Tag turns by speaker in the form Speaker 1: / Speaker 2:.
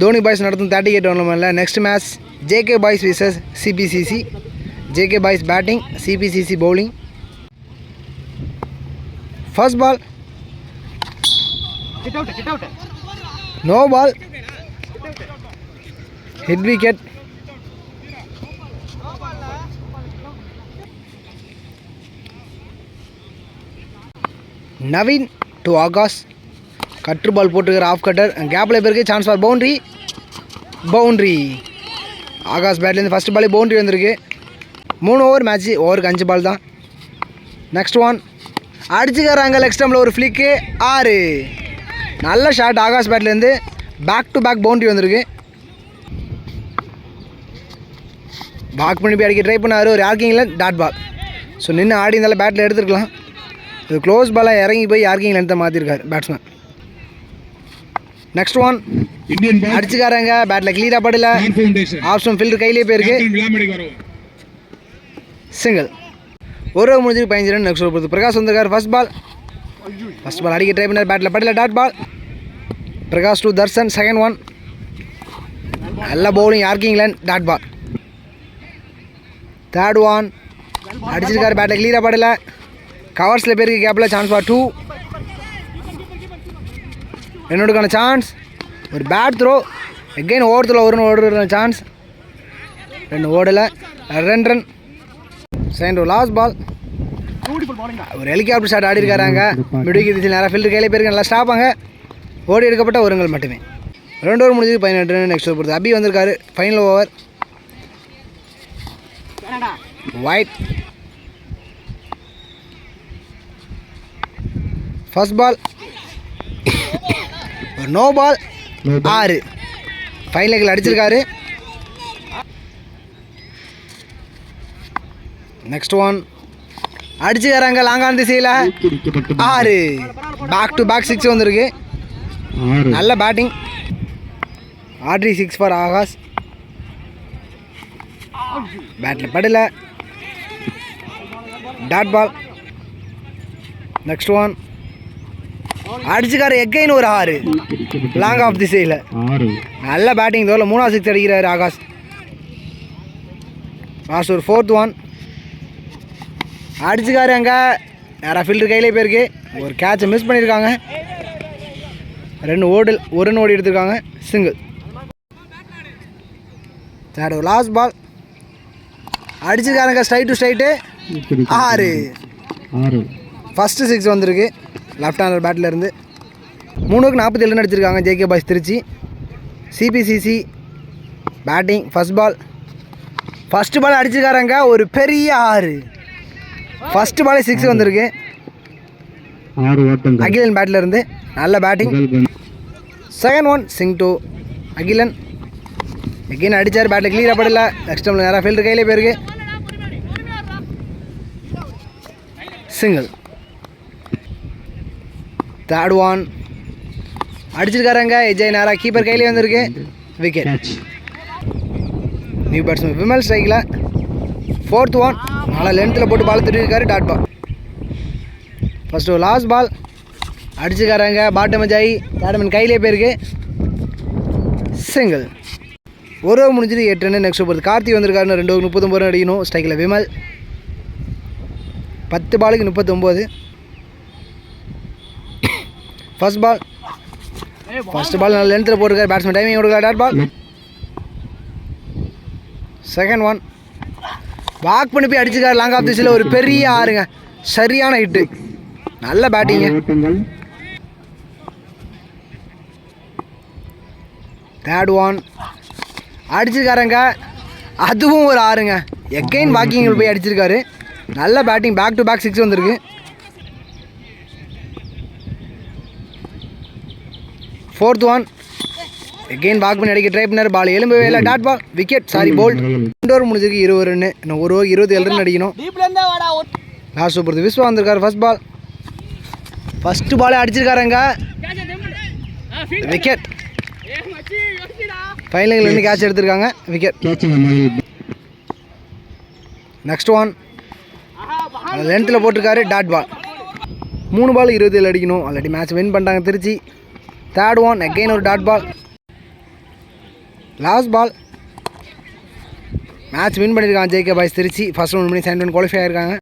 Speaker 1: Dhoni boys நடத்தும் thirty eight டோர்னமெண்ட்டில் next match JK boys versus CBCC JK boys batting CBCC bowling first ball no ball hit wicket Naveen to Akash cutter ball போட்டுக்கிற off cutter கேப்பில் பேருக்கு chance for boundary boundary Akash பேட்லேருந்து first பாலே boundary வந்திருக்கு. மூணு over match ஓவருக்கு அஞ்சு பால் தான். Next one அடிச்சுக்கிறாங்க லெக்ஸ்ட் டைமில் ஒரு ஃப்ளிக்கு ஆறு. நல்ல ஷாட் ஆகாஷ் பேட்லேருந்து பேக் டு பேக் பவுண்ட்ரி வந்திருக்கு. பேக் பண்ணி போய் அடிக்க ட்ரை பண்ணார். ஒரு யார்கிங்கில் டாட் பால் ஸோ நின்று ஆடி இருந்தாலும் பேட்டில் எடுத்துருக்கலாம். இது க்ளோஸ் பாலாக இறங்கி போய் யார்க்கிங் எடுத்த மாற்றிருக்காரு பேட்ஸ்மேன் நெக்ஸ்ட் ஒன் அடிச்சுக்காரங்க. படல.
Speaker 2: நான் ஃபவுண்டேஷன்
Speaker 1: ஆப்ஷன் ஃபில்டர் கையிலே போயிருக்கு. சிங்கிள் ஒரு over முடிஞ்சு பதினஞ்சு ரன் நெக்ஸ்ட் ஓவர் பிரகாஷ் வந்திருக்கார். ஃபர்ஸ்ட் பால் ஃபர்ஸ்ட் பால் அடிக்க ட்ரை பண்ணார். பேட்டில் படல. Dot ball Prakash to Darshan second one நல்ல bowling yorking line dot ball third one அடிச்சிருக்காரு. பேட்டில் கிளியராக படல. கவர்ஸில் பேருக்கு கேப்பில் சான்ஸ் ஃபார் டூ என்னோடக்கான சான்ஸ் ஒரு பேட் த்ரோ எகைன் ஓவரத்தில் ஒரு ஓடுற சான்ஸ் ரெண்டு ஓடலை. ரெண்டு ரன் செகண்ட் லாஸ்ட் பால் ஒரு ஹெலிகாப்டர் ஷாட் ஆடி இருக்காங்க மிடுக்கி திசையில் நேராக ஃபீல்டு கையிலே போயிருக்கு நல்லா ஸ்டாப்பாங்க ஓடி எடுக்கப்பட்ட ஒருங்கள் மட்டுமே. ரெண்டு ஓவர் முடிஞ்சது பதினெட்டு ரன் நெக்ஸ்ட் ஓவர் பொறுத்து. அபி வந்திருக்காரு. Final over wide first ball no ball ஆறு. ஃபைனல் அடிச்சிருக்காரு. நெக்ஸ்ட் ஒன் அடிச்சுக்கிறாங்க லாங்கான் திசையில். ஆறு. பேக் டு பேக் சிக்ஸ் வந்திருக்கு. நல்ல பேட்டிங் ஆர்டி சிக்ஸ் ஃபார் ஆகாஷ் பேட்டில் படல. டாட் பால் நெக்ஸ்ட் ஒன் அடிச்சுக்காரு எக்கைன்னு ஒரு ஆறு. லாங் ஆஃப் திசையில்
Speaker 2: ஆறு.
Speaker 1: நல்ல பேட்டிங் தோல மூணாவது சிக்ஸ் அடிக்கிறாரு ஆகாஷ். லாஸ்ட் ஒரு ஃபோர்த் ஒன் அடிச்சுக்காரு அங்கே. யாரா ஃபில்டர் கையிலே போயிருக்கு. ஒரு கேட்சை மிஸ் பண்ணியிருக்காங்க. ரெண்டு ஓடு ஒரு ரன் ஓடி எடுத்திருக்காங்க. சிங்கிள் சார் ஒரு லாஸ்ட் பால் அடிச்சுக்காரங்க ஸ்ட்ரைட் டு ஸ்ட்ரைட்டு ஆறு. ஃபஸ்ட்டு சிக்ஸ் வந்திருக்கு. லெஃப்ட் ஹேண்டர் பேட்டில் இருந்து மூணுக்கு நாற்பத்தி ஏழு அடிச்சிருக்காங்க JK boys Trichy. CBCC batting first ball first ball அடிச்சிருக்காரங்க ஒரு பெரிய ஆறு. ஃபஸ்ட்டு பாலே சிக்ஸ் வந்திருக்கு. அகிலன் பேட்டில் இருந்து நல்ல பேட்டிங் செகண்ட் ஒன் சிங் டூ அகிலன். எகைன் அடித்தார் பேட்டில் கிளியராக படல. நெக்ஸ்ட் டைமில் நேராக ஃபீல்டர் கையிலே போயிருக்கு. சிங்கிள் தேர்ட் ஒன் அடிச்சிருக்காரங்க எஜய் நேராக கீப்பர் கையிலே வந்திருக்கு. விக்கெட் நியூ பேட்ஸ்மேன் விமல் ஸ்ட்ரைக்கில் ஃபோர்த் ஒன் நல்லா லென்த்தில் போட்டு ball திருடிருக்காரு dot ball first last ball அடிச்சுக்காரங்க bottom ஜாய். பேட்மேன் கையிலே போயிருக்கு. சிங்கிள் ஒரு over முடிஞ்சது எட்டு ரன் நெக்ஸ்ட் போகிறது கார்த்தி வந்திருக்காருன்னு ரெண்டு over முப்பத்தொம்பது ரன் அடிக்கணும் ஸ்ட்ரைக்கில் விமல் பத்து பாலுக்கு முப்பத்தொம்போது. ஃபர்ஸ்ட் பால் ஃபர்ஸ்ட் பால் நல்ல லென்த்தில் போட்டிருக்காரு. பேட்ஸ்மேன் டைமிங் கொடுக்கல dot ball second one walk பண்ணி போய் அடிச்சுக்காரு லாங் ஆஃப் திசையில் ஒரு பெரிய ஆறுங்க. சரியான ஹிட்டு நல்ல பேட்டிங்க தேர்ட் ஒன் அடிச்சிருக்காருங்க. அதுவும் ஒரு ஆறுங்க. எகைன் வாக்கிங் போய் அடிச்சிருக்காரு. நல்ல batting back to back six வந்திருக்கு. ஃபோர்த் ஒன் எகெயின் பாக் பண்ணி அடிக்க ட்ரை பண்ணார். பால் எலும்பவே இல்லை. Dot ball wicket sorry bowled ரெண்டு ஓவர் முடிஞ்சிருக்கு இருபது ரன்னு இன்னும் ஒரு ஓவர் இருபத்தி ஏழு ரன் அடிக்கணும். லாஸ்ட் சூப்பர் விஸ்வா வந்திருக்காரு. ஃபர்ஸ்ட் பால் ஃபஸ்ட்டு பாலே அடிச்சிருக்காருங்க. விக்கெட் ஃபைனலில் இருந்து கேட்ச் எடுத்திருக்காங்க. விக்கெட் நெக்ஸ்ட் ஒன் லென்த்தில் போட்டிருக்காரு. டாட் பால் மூணு பால் இருபத்தி ஏழு அடிக்கணும். ஆல்ரெடி மேட்ச் வின் பண்ணிட்டாங்க திருச்சி. தேர்ட் ஒன் அகெயின் ஒரு dot ball last ball match win பண்ணியிருக்காங்க JK boys Trichy first one பண்ணி செகண்ட் ஒன் குவாலிஃபை ஆயிருக்காங்க.